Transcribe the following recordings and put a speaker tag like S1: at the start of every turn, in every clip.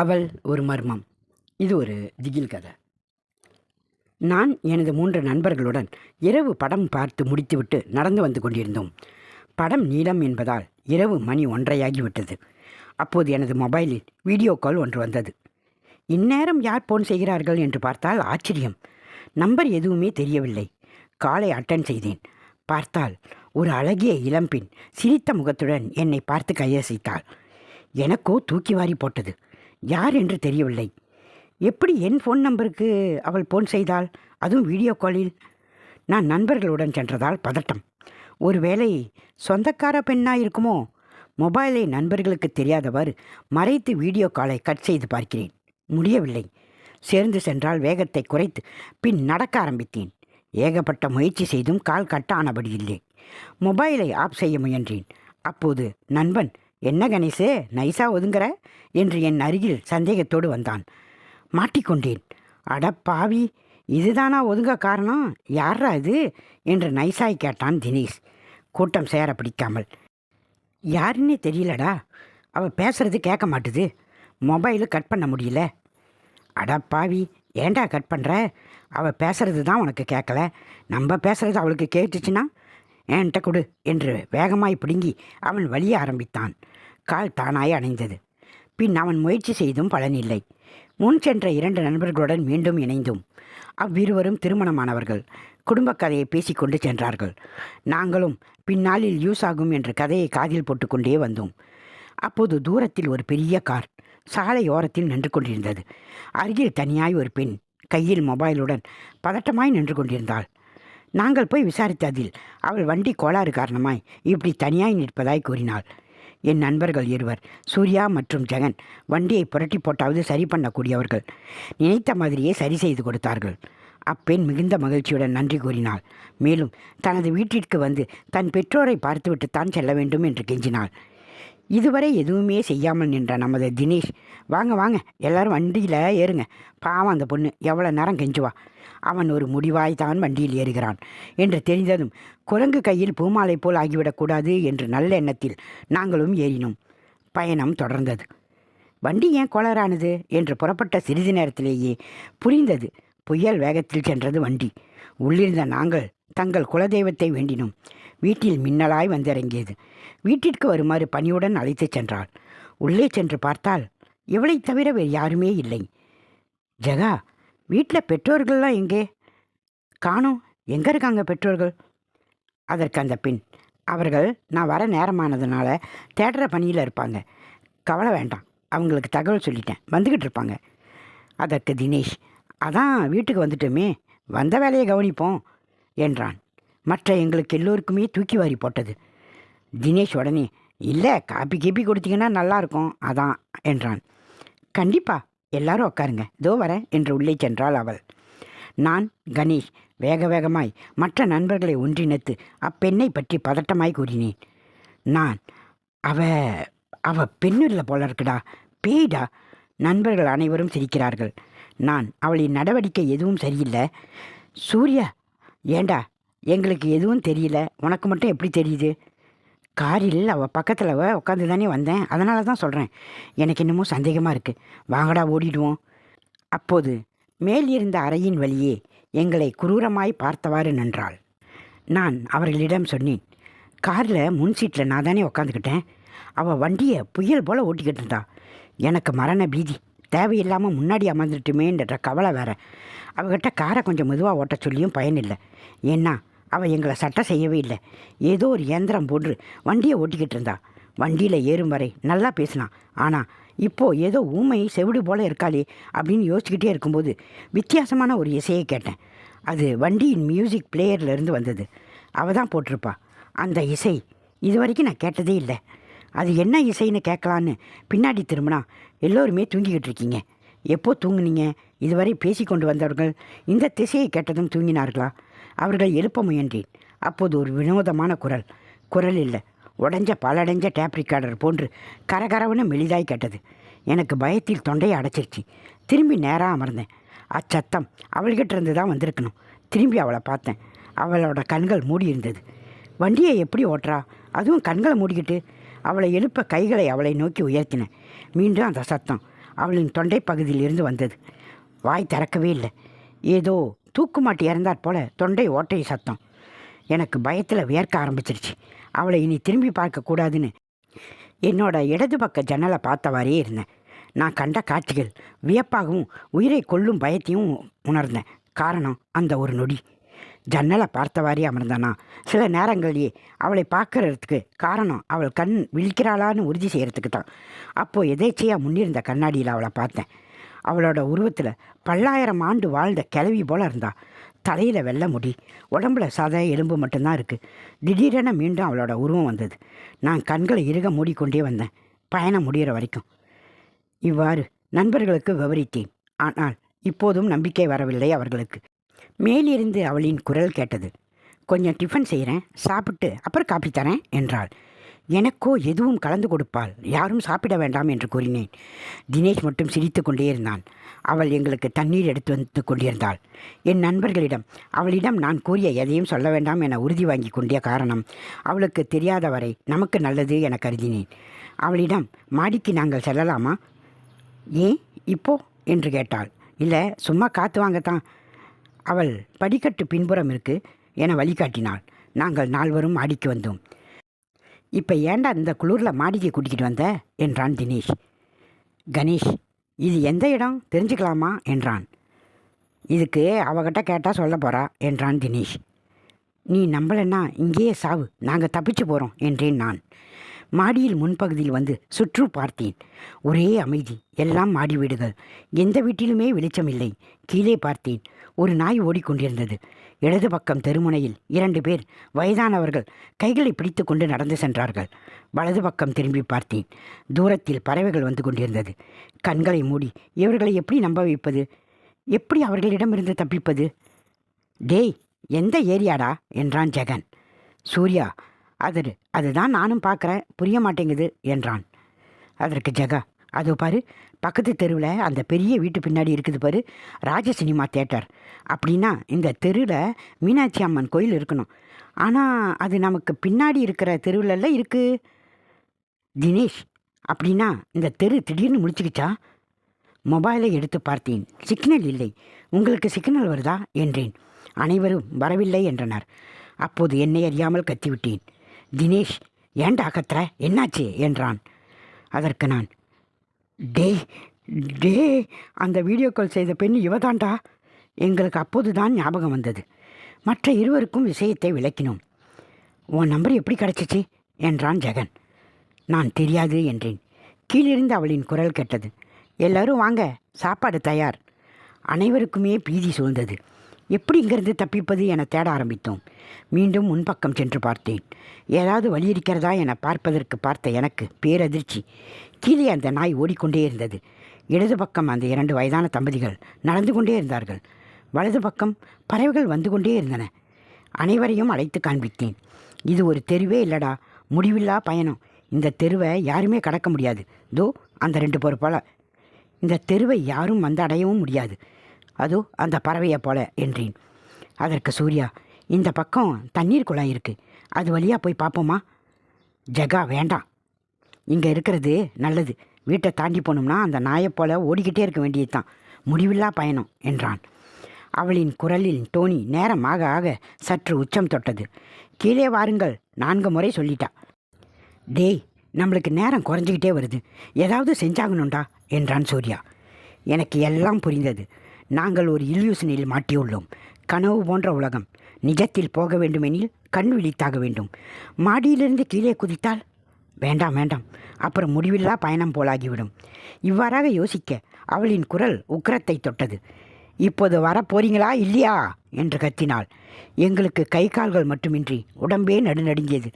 S1: அவள் ஒரு மர்மம். இது ஒரு திகில் கதை. நான் எனது மூன்று நண்பர்களுடன் இரவு படம் பார்த்து முடித்துவிட்டு நடந்து வந்து கொண்டிருந்தோம். படம் நீளம் என்பதால் இரவு மணி ஒன்றையாகிவிட்டது. அப்போது எனது மொபைலில் வீடியோ கால் ஒன்று வந்தது. இந்நேரம் யார் போன் செய்கிறார்கள் என்று பார்த்தால் ஆச்சரியம். நம்பர் எதுவுமே தெரியவில்லை. காலை அட்டன் செய்தேன். பார்த்தால் ஒரு அழகிய இளம்பின் சிரித்த முகத்துடன் என்னை பார்த்து கையசைத்தாள். எனக்கோ தூக்கி வாரி போட்டது. யார் என்று தெரியவில்லை. எப்படி என் ஃபோன் நம்பருக்கு அவள் ஃபோன் செய்தாள்? அதுவும் வீடியோ காலில் நான் நண்பர்களுடன் சென்றதால் பதட்டம். ஒருவேளை சொந்தக்கார பெண்ணாக இருக்குமோ? மொபைலை நண்பர்களுக்கு தெரியாதவாறு மறைத்து வீடியோ காலை கட் செய்து பார்க்கிறேன். முடியவில்லை. சேர்ந்து சென்றால் வேகத்தை குறைத்து பின் நடக்க ஆரம்பித்தேன். ஏகப்பட்ட முயற்சி செய்தும் கால் கட்ட ஆனபடி இல்லை. மொபைலை ஆஃப் செய்ய முயன்றேன். அப்போது நண்பன் என்ன கணேசு நைஸா ஒதுங்குற? என்று என் அருகில் சந்தேகத்தோடு வந்தான். மாட்டிக்கொண்டேன். அட பாவி இதுதானா ஒதுங்க காரணம்? யாரா இது? என்று நைசாய் கேட்டான் தினேஷ். கூட்டம் சேர பிடிக்காமல். யாருன்னே தெரியலடா. அவள் பேசுறது கேட்க மாட்டுது. மொபைலு கட் பண்ண முடியல. அடப்பாவி பாவி ஏன்டா கட் பண்ணுற அவள் பேசுறது தான் உனக்கு கேட்கல. நம்ம பேசுறது அவளுக்கு கேட்டுச்சுன்னா என்கிட்ட கொடு என்று வேகமாய் பிடுங்கி அவன் வலிய ஆரம்பித்தான். கால் தானாய் அணைந்தது. பின் அவன் முயற்சி செய்தும் பலனில்லை முன் சென்ற இரண்டு நண்பர்களுடன் மீண்டும் இணைந்தும். அவ்விருவரும் திருமணமானவர்கள். குடும்ப கதையை பேசிக்கொண்டு சென்றார்கள். நாங்களும் பின்னாளில் யூஸ் ஆகும் என்ற கதையை காதில் போட்டுக்கொண்டே வந்தோம். அப்போது தூரத்தில் ஒரு பெரிய கார் சாலையோரத்தில் நின்று கொண்டிருந்தது. அருகில் தனியாய் ஒரு பெண் கையில் மொபைலுடன் பதட்டமாய் நின்று கொண்டிருந்தாள். நாங்கள் போய் விசாரித்ததில் அவள் வண்டி கோளாறு காரணமாய் இப்படி தனியாய் நிற்பதாய் கூறினாள். என் நண்பர்கள் இருவர் சூர்யா மற்றும் ஜெகன் வண்டியை புரட்டி போட்டாவது சரி பண்ணக்கூடியவர்கள். நினைத்த மாதிரியே சரி செய்து கொடுத்தார்கள். அப்பெண் மிகுந்த மகிழ்ச்சியுடன் நன்றி கூறினாள். மேலும் தனது வீட்டிற்கு வந்து தன் பெற்றோரை பார்த்துவிட்டுத்தான் செல்ல வேண்டும் என்று கெஞ்சினாள். இதுவரை எதுவுமே செய்யாமல் நின்ற நமது தினேஷ். வாங்க வாங்க எல்லாரும் வண்டியில் ஏறுங்க. பாவம் அந்த பொண்ணு எவ்வளோ நேரம் கெஞ்சுவா. அவன் ஒரு முடிவாய்தான் வண்டியில் ஏறுகிறான் என்று தெரிந்ததும் குரங்கு கையில் பூமாலை போல் ஆகிவிடக்கூடாது என்று நல்ல எண்ணத்தில் நாங்களும் ஏறினோம். பயணம் தொடர்ந்தது. வண்டி ஏன் கோளாறானது என்று புறப்பட்ட சிறிது நேரத்திலேயே புரிந்தது புயல் வேகத்தில் சென்றது வண்டி. உள்ளிருந்த நாங்கள் தங்கள் குலதெய்வத்தை வேண்டினோம். வீட்டில் மின்னலாய் வந்திறங்கியது. வீட்டிற்கு வருமாறு பணியுடன் அழைத்துச் சென்றாள். உள்ளே சென்று பார்த்தால் இவளைத் தவிர வேறு யாருமே இல்லை. ஜெகா வீட்டில் பெற்றோர்கள்லாம் எங்கே? காணும். எங்கே இருக்காங்க பெற்றோர்கள்? அதற்கு அந்த பெண். அவர்கள் நான் வர நேரமானதுனால தேடுற பணியில் இருப்பாங்க. கவலை வேண்டாம். அவங்களுக்கு தகவல் சொல்லிட்டேன். வந்துக்கிட்டு இருப்பாங்க. அதற்கு தினேஷ் அதான் வீட்டுக்கு வந்துட்டோமே. வந்த வேலையை கவனிப்போம் என்றான். மற்ற எங்களுக்கு எல்லோருக்குமே தூக்கி வாரி போட்டது. தினேஷ் உடனே இல்லை காப்பி கீப்பி கொடுத்தீங்கன்னா நல்லாயிருக்கும் அதான் என்றான். கண்டிப்பா எல்லாரும் உட்காருங்க இதோ வரேன் என்று உள்ளே சென்றாள் அவள். நான் கணேஷ் வேக வேகமாய் மற்ற நண்பர்களை ஒன்றிணைத்து அப்பெண்ணை பற்றி பதட்டமாய் கூறினேன். நான் அவ அவ பெண்ணு இல்லை போல இருக்குடா. பேய்டா. நண்பர்கள் அனைவரும் சிரிக்கிறார்கள். நான் அவளின் நடவடிக்கை எதுவும் சரியில்லை. சூர்யா ஏண்டா எங்களுக்கு எதுவும் தெரியல. உனக்கு மட்டும் எப்படி தெரியுது? காரில் அவள் பக்கத்தில் உட்காந்து தானே வந்தேன். அதனால தான் சொல்கிறேன் எனக்கு இன்னமும் சந்தேகமாக இருக்குது வாங்கடா ஓடிடுவோம். அப்போது மேல் இருந்த அறையின் வழியே எங்களை குரூரமாய் பார்த்தவாறு நின்றாள். நான் அவர்களிடம் சொன்னேன் காரில் முன் சீட்டில் நான் தானே உட்காந்துக்கிட்டேன் அவள் வண்டியை புயல் போல் ஓட்டிக்கிட்டு இருந்தா. எனக்கு மரண பீதி. தேவையில்லாமல் முன்னாடி அமர்ந்துட்டுமேன்ற கவலை வேற. அவகிட்ட காரை கொஞ்சம் மெதுவாக ஓட்ட சொல்லியும் பயனில்லை. ஏன்னா அவள் எங்களை சட்டம் செய்யவே இல்லை. ஏதோ ஒரு இயந்திரம் போன்று வண்டியை ஓட்டிக்கிட்டு இருந்தா. வண்டியில் ஏறும் வரை நல்லா பேசினான். ஆனால் இப்போது ஏதோ ஊமை செவிடு போல இருக்காளே அப்படின்னு யோசிச்சுக்கிட்டே இருக்கும்போது வித்தியாசமான ஒரு இசையை கேட்டேன். அது வண்டியின் மியூசிக் பிளேயர்லேருந்து வந்தது. அவள் தான் போட்டிருப்பா. அந்த இசை இது வரைக்கும் நான் கேட்டதே இல்லை. அது என்ன இசைன்னு கேட்கலான்னு பின்னாடி திரும்பினா எல்லோருமே தூங்கிக்கிட்டு இருக்கீங்க. எப்போ தூங்குனீங்க? இதுவரை பேசிக்கொண்டு வந்தவர்கள் இந்த திசையை கேட்டதும் தூங்கினார்களா? அவர்கள் எழுப்ப முயன்றேன். அப்போது ஒரு வினோதமான குரல். குரல் இல்லை. உடஞ்ச பலடைஞ்ச டேப் ரிகார்டர் போன்று கரகரவன மெலிதாய் கேட்டது. எனக்கு பயத்தில் தொண்டையை அடைச்சிருச்சு. திரும்பி நேராக அமர்ந்தேன். அச்சத்தம். அவள்கிட்ட இருந்து தான் வந்திருக்கணும். திரும்பி அவளை பார்த்தேன். அவளோட கண்கள் மூடி இருந்தது. வண்டியை எப்படி ஓட்டுறா? அதுவும் கண்களை மூடிக்கிட்டு. அவளை எழுப்ப கைகளை அவளை நோக்கி உயர்த்தினேன் மீண்டும் அந்த சத்தம் அவளின் தொண்டை பகுதியில் இருந்து வந்தது. வாய் திறக்கவே இல்லை. ஏதோ தூக்குமாட்டி இறந்தாற் போல தொண்டை ஓட்டை சத்தம். எனக்கு பயத்தில் வியர்க்க ஆரம்பிச்சிருச்சு. அவளை இனி திரும்பி பார்க்கக்கூடாதுன்னு என்னோட இடது பக்க ஜன்னலை பார்த்தவாறே இருந்தேன். நான் கண்ட காட்சிகள் வியப்பாகவும் உயிரை கொல்லும் பயத்தையும் உணர்ந்தேன். காரணம் அந்த ஒரு நொடி. ஜன்னலை பார்த்தவாறே அமர்ந்தானா சில நேரங்களிலே அவளை பார்க்கறதுக்கு காரணம் அவள் கண் விழிக்கிறாளான்னு உறுதி செய்கிறதுக்கு தான் அப்போது எதேச்சையாக முன்னிருந்த கண்ணாடியில் அவளை பார்த்தேன். அவளோட உருவத்தில் பல்லாயிரம் ஆண்டு வாழ்ந்த கிளவி போல இருந்தா. தலையில் வெள்ள முடி உடம்புல சதை எலும்பு மட்டும்தான் இருக்குது திடீரென மீண்டும் அவளோட உருவம் வந்தது. நான் கண்களை இறுக மூடிக்கொண்டே வந்தேன். பயணம் முடிகிற வரைக்கும். இவ்வாறு நண்பர்களுக்கு விவரித்தேன். ஆனால் இப்போதும் நம்பிக்கை வரவில்லை அவர்களுக்கு. மேலிருந்து அவளின் குரல் கேட்டது கொஞ்சம் டிஃபன் செய்கிறேன் சாப்பிட்டு அப்புறம் காப்பி தரேன் என்றாள். எனக்கோ எதுவும் கலந்து கொடுப்பாள். யாரும் சாப்பிட வேண்டாம் என்று கூறினேன். தினேஷ் மட்டும் சிரித்து கொண்டே இருந்தான். அவள் எங்களுக்கு தண்ணீர் எடுத்து வந்து கொண்டிருந்தாள். என் நண்பர்களிடம் அவளிடம் நான் கூறிய எதையும் சொல்ல வேண்டாம் என உறுதி வாங்கி கொண்டிய காரணம் அவளுக்கு தெரியாதவரை நமக்கு நல்லது என கருதினேன். அவளிடம் மாடிக்கு நாங்கள் செல்லலாமா? ஏன்? இப்போ? என்று கேட்டாள். இல்லை சும்மா காத்து வாங்கத்தான். அவள் படிக்கட்டு பின்புறம் இருக்கு என வழிகாட்டினாள். நாங்கள் நால்வரும் மாடிக்கு வந்தோம். இப்போ ஏன்டா இந்த குளிரில் மாடிக்கு கூட்டிக்கிட்டு வந்த? என்றான் தினேஷ். கணேஷ் இது எந்த இடம்? தெரிஞ்சுக்கலாமா? என்றான். இதுக்கு அவகிட்ட கேட்டால் சொல்ல போகிறா என்றான் தினேஷ். நீ நம்பலன்னா இங்கேயே சாவு நாங்கள் தப்பிச்சு போகிறோம் என்றேன் நான். மாடியில் முன்பகுதியில் வந்து சுற்று பார்த்தேன். ஒரே அமைதி எல்லாம் மாடி வீடுகள். எந்த வீட்டிலுமே வெளிச்சம் இல்லை. கீழே பார்த்தேன். ஒரு நாய் ஓடிக்கொண்டிருந்தது. இடது பக்கம் தெருமுனையில் இரண்டு பேர் வயதானவர்கள் கைகளை பிடித்து கொண்டு நடந்து சென்றார்கள். வலது பக்கம் திரும்பி பார்த்தேன். தூரத்தில் பறவைகள் வந்து கொண்டிருந்தது. கண்களை மூடி இவர்களை எப்படி நம்ப வைப்பது? எப்படி அவர்களிடமிருந்து தப்பிப்பது? டேய் எந்த ஏரியாடா? என்றான் ஜெகன். சூர்யா அது அதுதான் நானும் பார்க்குறேன் புரிய மாட்டேங்குது என்றான். அதற்கு ஜெகா அதோ பாரு பக்கத்து தெருவில் அந்த பெரிய வீட்டு பின்னாடி இருக்குது பாரு ராஜ சினிமா தேட்டர் அப்படின்னா இந்த தெருவில் மீனாட்சி அம்மன் கோயில் இருக்கணும். ஆனால் அது நமக்கு பின்னாடி இருக்கிற தெருவிலெல்லாம் இருக்குது தினேஷ் அப்படின்னா இந்த தெரு திடீர்னு முடிச்சுக்கிச்சா மொபைலை எடுத்து பார்த்தேன். சிக்னல் இல்லை. உங்களுக்கு சிக்னல் வருதா? என்றேன். அனைவரும் வரவில்லை என்றனர். அப்போது என்னை அறியாமல் கத்திவிட்டேன். தினேஷ் ஏன்டா கத்துற? என்னாச்சு? என்றான். அதற்கு நான் டே டே அந்த வீடியோ கால் செய்த பெண் இவதாண்டா எங்களுக்கு அப்போது தான் ஞாபகம் வந்தது. மற்ற இருவருக்கும் விஷயத்தை விளக்கினோம். உன் நம்பர் எப்படி கிடச்சிச்சு? என்றான் ஜெகன். நான் தெரியாது என்றேன். கீழிருந்து அவளின் குரல் கேட்டது. எல்லாரும் வாங்க சாப்பாடு தயார். அனைவருக்குமே பீதி சூழ்ந்தது. எப்படி இங்கிருந்து தப்பிப்பது என தேட ஆரம்பித்தோம். மீண்டும் முன்பக்கம் சென்று பார்த்தேன். ஏதாவது வழி இருக்கிறதா என பார்ப்பதற்கு பார்த்த எனக்கு பேரதிர்ச்சி. கீழே அந்த நாய் ஓடிக்கொண்டே இருந்தது. இடது பக்கம் அந்த இரண்டு வயதான தம்பதிகள் நடந்து கொண்டே இருந்தார்கள். வலது பக்கம் பறவைகள் வந்து கொண்டே இருந்தன. அனைவரையும் அழைத்து காண்பித்தேன். இது ஒரு தெருவே இல்லடா. முடிவில்லா பயணம். இந்த தெருவை யாருமே கடக்க முடியாது. தோ அந்த ரெண்டு பொறுப்பால் இந்த தெருவை யாரும் வந்து அடையவும் முடியாது. அதோ அந்த பறவையை போல என்றேன். அதற்கு சூர்யா இந்த பக்கம் தண்ணீர் குழாய் இருக்கு. அது வழியாக போய் பார்ப்போமா? ஜெகா வேண்டாம். இங்கே இருக்கிறது நல்லது. வீட்டை தாண்டி போனோம்னா அந்த நாயை போல ஓடிக்கிட்டே இருக்க வேண்டியது தான் முடிவில்லா பயணம் என்றான். அவளின் குரலில் டோனி நேரம் ஆக ஆக சற்று உச்சம் தொட்டது. கீழே வாருங்கள் நான்கு முறை சொல்லிட்டா. டேய் நம்மளுக்கு நேரம் குறைஞ்சிக்கிட்டே வருது. ஏதாவது செஞ்சாகணும்டா என்றான் சூர்யா. எனக்கு எல்லாம் புரிந்தது. நாங்கள் ஒரு இல்யூஷனில் மாட்டியுள்ளோம். கனவு போன்ற உலகம். நிஜத்தில் போக வேண்டுமெனில் கண் விழித்தாக வேண்டும். மாடியிலிருந்து கீழே குதித்தால்? வேண்டாம் வேண்டாம். அப்புறம் முடிவில்லா பயணம் போலாகிவிடும். இவ்வாறாக யோசிக்க அவளின் குரல் உக்கரத்தை தொட்டது. இப்போது வரப்போறீங்களா இல்லையா? என்று கத்தினாள். எங்களுக்கு கை கால்கள் மட்டுமின்றி உடம்பே நடுநடுங்கியது.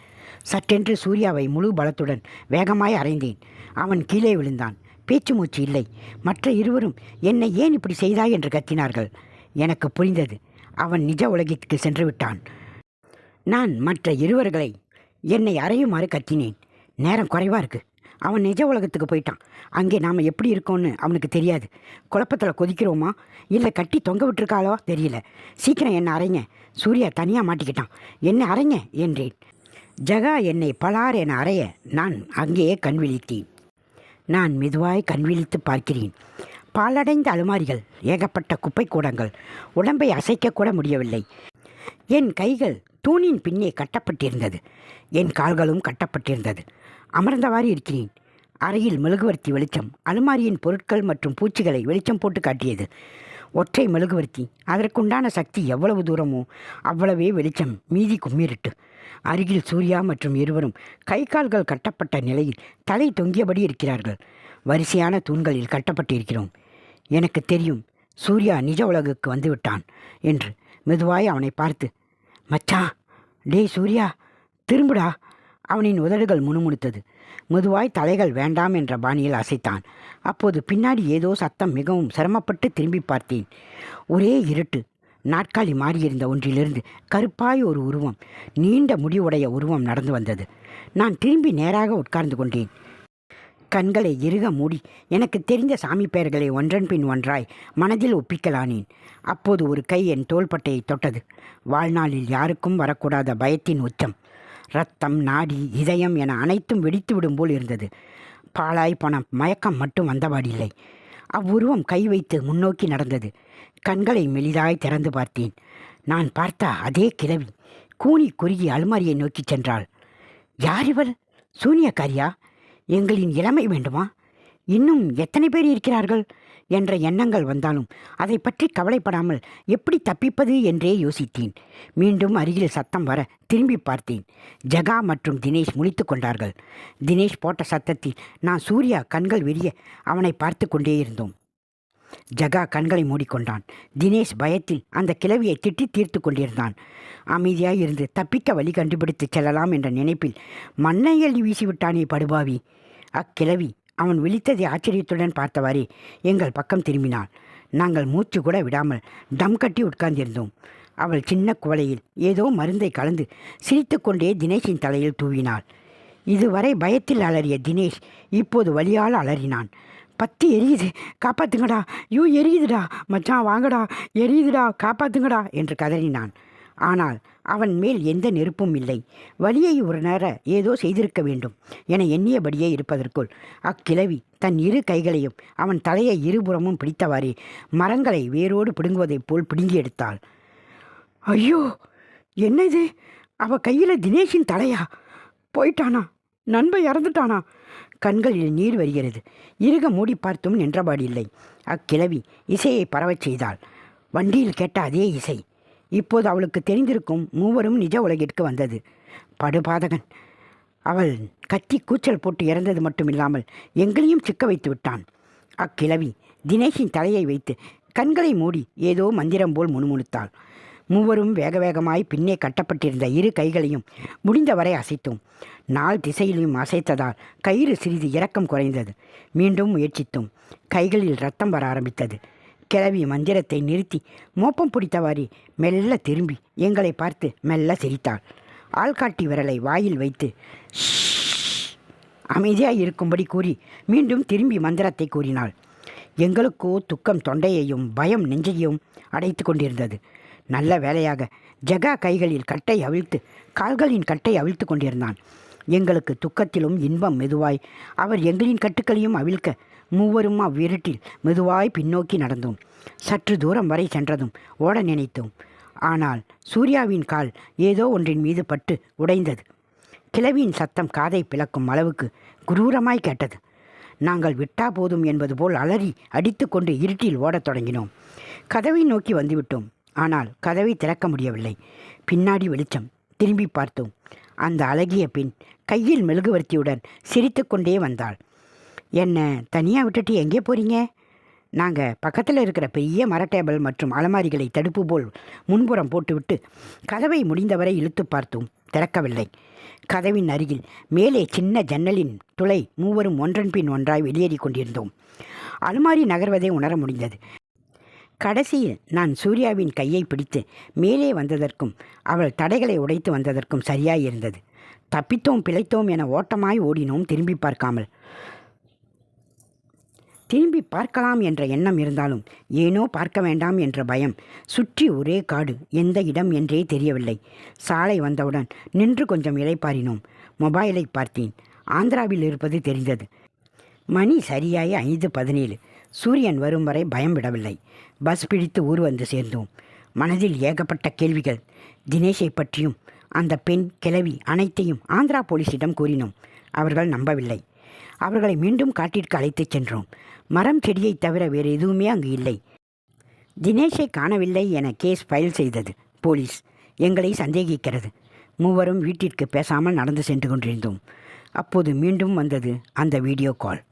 S1: சட்டென்று சூர்யாவை முழு பலத்துடன் வேகமாய் அறைந்தேன். அவன் கீழே விழுந்தான். பேச்சு மூச்சு இல்லை. மற்ற இருவரும் என்னை ஏன் இப்படி செய்தாய் என்று கத்தினார்கள். எனக்கு புரிந்தது. அவன் நிஜ உலகிற்கு சென்று விட்டான். நான் மற்ற இருவர்களை என்னை அறையுமாறு கத்தினேன். நேரம் குறைவாக இருக்கு. அவன் நிஜ உலகத்துக்கு போயிட்டான். அங்கே நாம் எப்படி இருக்கோம்னு அவனுக்கு தெரியாது. குழப்பத்தில் கொதிக்கிறோமா? இல்லை கட்டி தொங்க விட்டுருக்காளோ? தெரியல. சீக்கிரம் என்னை அறைங்க. சூர்யா தனியாக மாட்டிக்கிட்டான். என்னை அறைங்க? என்றேன். ஜகா என்னை பலார் என அறைய நான் அங்கேயே கண் விழித்தேன். நான் மெதுவாய் கண்விழித்து பார்க்கிறேன். பாலடைந்த அலுமாரிகள் ஏகப்பட்ட குப்பை கூடங்கள் உடம்பை அசைக்கக்கூட முடியவில்லை. என் கைகள் தூணின் பின்னே கட்டப்பட்டிருந்தது. என் கால்களும் கட்டப்பட்டிருந்தது. அமர்ந்தவாறு இருக்கிறேன். அறையில் மெழுகுவர்த்தி வெளிச்சம் அலுமாரியின் பொருட்கள் மற்றும் பூச்சிகளை வெளிச்சம் போட்டு காட்டியது. ஒற்றை மெழுகுவர்த்தி. அதற்குண்டான சக்தி எவ்வளவு தூரமோ அவ்வளவே வெளிச்சம் மீதி கும்மிருட்டு. அருகில் சூர்யா மற்றும் இருவரும் கை கால்கள் கட்டப்பட்ட நிலையில் தலை தொங்கியபடி இருக்கிறார்கள். வரிசையான தூண்களில் கட்டப்பட்டிருக்கிறோம். எனக்கு தெரியும் சூர்யா நிஜ உலகுக்கு வந்துவிட்டான் என்று மெதுவாய் அவனை பார்த்து மச்சா டேய் சூர்யா திரும்புடா. அவனின் உதடுகள் முணுமுணுத்தது. மெதுவாய் தலைகள் வேண்டாம் என்ற பாணியில் அசைத்தான். அப்போது பின்னாடி ஏதோ சத்தம் மிகவும் சிரமப்பட்டு திரும்பி பார்த்தேன். ஒரே இருட்டு. நாட்காலி மாறியிருந்த ஒன்றிலிருந்து கருப்பாய் ஒரு உருவம் நீண்ட முடிவுடைய உருவம் நடந்து வந்தது. நான் திரும்பி நேராக உட்கார்ந்து கொண்டேன். கண்களை இறுக மூடி எனக்கு தெரிந்த சாமி பெயர்களை ஒன்றன் பின் ஒன்றாய் மனதில் ஒப்பிக்கலானேன். அப்போது ஒரு கை என் தோள்பட்டையை தொட்டது. வாழ்நாளில் யாருக்கும் வரக்கூடாத பயத்தின் உச்சம் ரத்தம் நாடி இதயம் என அனைத்தும் வெடித்து விடும் போல் இருந்தது. பாழாய் போன மயக்கம் மட்டும் வந்தபாடில்லை. அவ்வுருவம் கை வைத்து முன்னோக்கி நடந்தது. கண்களை மெலிதாய் திறந்து பார்த்தேன். நான் பார்த்த அதே கிழவி கூனி குறுகி அலுமாரியை நோக்கிச் சென்றாள். யார் இவள் சூனியக்காரியா? எங்களின் இளமை வேண்டுமா? இன்னும் எத்தனை பேர் இருக்கிறார்கள்? என்ற எண்ணங்கள் வந்தாலும் அதை பற்றி கவலைப்படாமல் எப்படி தப்பிப்பது என்றே யோசித்தேன். மீண்டும் அருகில் சத்தம் வர திரும்பி பார்த்தேன். ஜகா மற்றும் தினேஷ் முழித்து கொண்டார்கள். தினேஷ் போட்ட சத்தத்தில் நான் சூர்யா கண்கள் விரிய அவனை பார்த்து கொண்டே இருந்தோம். ஜகா கண்களை மூடிக்கொண்டான். தினேஷ் பயத்தில் அந்த கிழவியை திட்டி தீர்த்து கொண்டிருந்தான். அமைதியாக இருந்து தப்பிக்க வழி கண்டுபிடித்து செல்லலாம் என்ற நினைப்பில் மண்ணை அள்ளி வீசிவிட்டானே படுபாவி. அக்கிழவி அவன் விழித்ததை ஆச்சரியத்துடன் பார்த்தவாறே எங்கள் பக்கம் திரும்பினாள். நாங்கள் மூச்சு கூட விடாமல் டம் கட்டி உட்கார்ந்திருந்தோம். அவள் சின்ன குவளையில் ஏதோ மருந்தை கலந்து சிரித்துக்கொண்டே தினேஷின் தலையில் தூவினாள். இதுவரை பயத்தில் அலறிய தினேஷ் இப்போது வழியால் அலறினான். பத்தி எரியுது காப்பாத்துங்கடா யூ எரியுதுடா மச்சான் வாங்கடா எரியுதுடா காப்பாத்துங்கடா என்று கதறினான். ஆனால் அவன் மேல் எந்த நெருப்பும் இல்லை. வலியை ஒரு நேர ஏதோ செய்திருக்க வேண்டும் என எண்ணியபடியே இருப்பதற்குள் அக்கிழவி தன் இரு கைகளையும் அவன் தலையை இருபுறமும் பிடித்தவாறே மரங்களை வேரோடு பிடுங்குவதைப் போல் பிடுங்கி எடுத்தாள். ஐயோ! என்னது அவ கையில் தினேஷின் தலையா? போயிட்டானா? நண்பன் இறந்துட்டானா? கண்களில் நீர் வருகிறது. இறுக மூடி பார்த்தும் நின்றபாடில்லை. அக்கிழவி இசையை பரவச் செய்தாள். வண்டியில் கேட்ட அதே இசை. இப்போது அவளுக்கு தெரிந்திருக்கும் மூவரும் நிஜ உலகிற்கு வந்தது. படுபாதகன். அவள் கத்தி கூச்சல் போட்டு இறந்தது மட்டுமில்லாமல் எங்களையும் சிக்க வைத்து விட்டான். அக்கிழவி தினேஷின் தலையை வைத்து கண்களை மூடி ஏதோ மந்திரம் போல் முணுமுணுத்தாள். மூவரும் வேக வேகமாய் பின்னே கட்டப்பட்டிருந்த இரு கைகளையும் முடிந்தவரை அசைத்தோம். நாள் திசையிலும் அசைத்ததால் கயிறு சிறிது இறக்கம் குறைந்தது. மீண்டும் முயற்சித்தோம். கைகளில் ரத்தம் வர ஆரம்பித்தது. கிளவி மந்திரத்தை நிறுத்தி மோப்பம் பிடித்தவாறே மெல்ல திரும்பி எங்களை பார்த்து மெல்ல சிரித்தாள். ஆள்காட்டி விரலை வாயில் வைத்து அமைதியாக இருக்கும்படி கூறி மீண்டும் திரும்பி மந்திரத்தை கூறினாள். எங்களுக்கோ துக்கம் தொண்டையையும் பயம் நெஞ்சையும் அடைத்து கொண்டிருந்தது. நல்ல வேலையாக ஜகா கைகளில் கட்டை அவிழ்த்து கால்களின் கட்டை அவிழ்த்து கொண்டிருந்தான். எங்களுக்கு துக்கத்திலும் இன்பம் மெதுவாய் அவர் எங்களின் கட்டுக்களையும் அவிழ்க்க மூவரும் அவ்விருட்டில் மெதுவாய் பின்னோக்கி நடந்தோம். சற்று தூரம் வரை சென்றதும் ஓட நினைத்தோம். ஆனால் சூர்யாவின் கால் ஏதோ ஒன்றின் மீது பட்டு உடைந்தது. கிழவியின் சத்தம் காதை பிளக்கும் அளவுக்கு குரூரமாய் கேட்டது. நாங்கள் விட்டா போதும் என்பது போல் அலறி அடித்துக்கொண்டு இருட்டில் ஓடத் தொடங்கினோம். கதவை நோக்கி வந்துவிட்டோம். ஆனால் கதவை திறக்க முடியவில்லை. பின்னாடி வெளிச்சம். திரும்பி பார்த்தோம். அந்த அழகிய பெண் கையில் மெழுகுவர்த்தியுடன் சிரித்துக்கொண்டே வந்தாள். என்னை தனியாக விட்டுட்டு எங்கே போகிறீங்க நாங்கள் பக்கத்தில் இருக்கிற பெரிய மர டேபிள் மற்றும் அலமாரிகளை தடுப்பு போல் முன்புறம் போட்டுவிட்டு கதவை முடிந்தவரை இழுத்து பார்த்தோம். திறக்கவில்லை. கதவின் அருகில் மேலே சின்ன ஜன்னலின் துளை மூவரும் ஒன்றன் பின் ஒன்றாய் வெளியேறி கொண்டிருந்தோம். அலுமாரி நகர்வதை உணர முடிந்தது. கடைசியில் நான் சூர்யாவின் கையை பிடித்து மேலே வந்ததற்கும் அவள் தடைகளை உடைத்து வந்ததற்கும் சரியாயிருந்தது. தப்பித்தோம் பிழைத்தோம் என ஓட்டமாய் ஓடினோம் திரும்பி பார்க்காமல். திரும்பி பார்க்கலாம் என்ற எண்ணம் இருந்தாலும் ஏனோ பார்க்க வேண்டாம் என்ற பயம். சுற்றி ஒரே காடு எந்த இடம் என்றே தெரியவில்லை. சாலை வந்தவுடன் நின்று கொஞ்சம் இளைப்பாறினோம் மொபைலை பார்த்தேன். ஆந்திராவில் இருப்பது தெரிந்தது. மணி சரியாய் ஐந்து பதினேழு. சூரியன் வரும் வரை பயம் விடவில்லை. பஸ் பிடித்து ஊர் வந்து சேர்ந்தோம். மனதில் ஏகப்பட்ட கேள்விகள். தினேஷை பற்றியும் அந்த பெண் கிளவி அனைத்தையும் ஆந்திரா போலீஸிடம் கூறினோம். அவர்கள் நம்பவில்லை. அவர்களை மீண்டும் காட்டிற்கு அழைத்துச் சென்றோம். மரம் செடியை தவிர வேறு எதுவுமே அங்கு இல்லை. தினேஷை காணவில்லை என கேஸ் ஃபைல் செய்தது போலீஸ். எங்களை சந்தேகிக்கிறது. மூவரும் வீட்டிற்கு பேசாமல் நடந்து சென்று கொண்டிருந்தோம். அப்போது மீண்டும் வந்தது அந்த வீடியோ கால்.